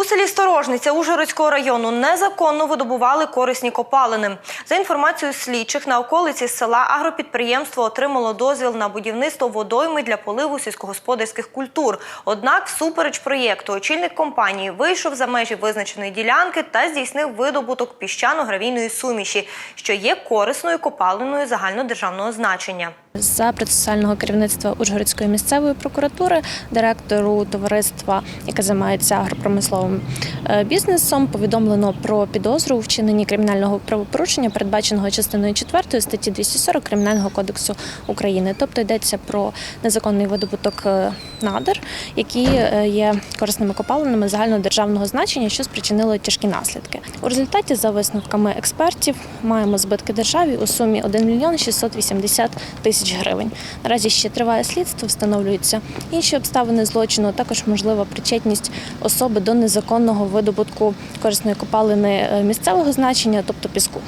У селі Сторожниця Ужгородського району незаконно видобували корисні копалини. За інформацією слідчих, на околиці села агропідприємство отримало дозвіл на будівництво водойми для поливу сільськогосподарських культур. Однак, всупереч проєкту, очільник компанії вийшов за межі визначеної ділянки та здійснив видобуток піщано-гравійної суміші, що є корисною копалиною загальнодержавного значення. За процесуального керівництва Ужгородської місцевої прокуратури директору товариства, яке займається агропромисловим бізнесом, повідомлено про підозру у вчиненні кримінального правопорушення, передбаченого частиною 4 статті 240 Кримінального кодексу України. Тобто йдеться про незаконний видобуток е, надр, які е, є корисними копалинами загальнодержавного значення, що спричинило тяжкі наслідки. У результаті, за висновками експертів, маємо збитки державі у сумі 1 мільйон 680 тисяч гривень. Наразі ще триває слідство, встановлюються інші обставини злочину. Також можлива причетність особи до незаконного видобутку корисної копалини е, місцевого значення, тобто піску.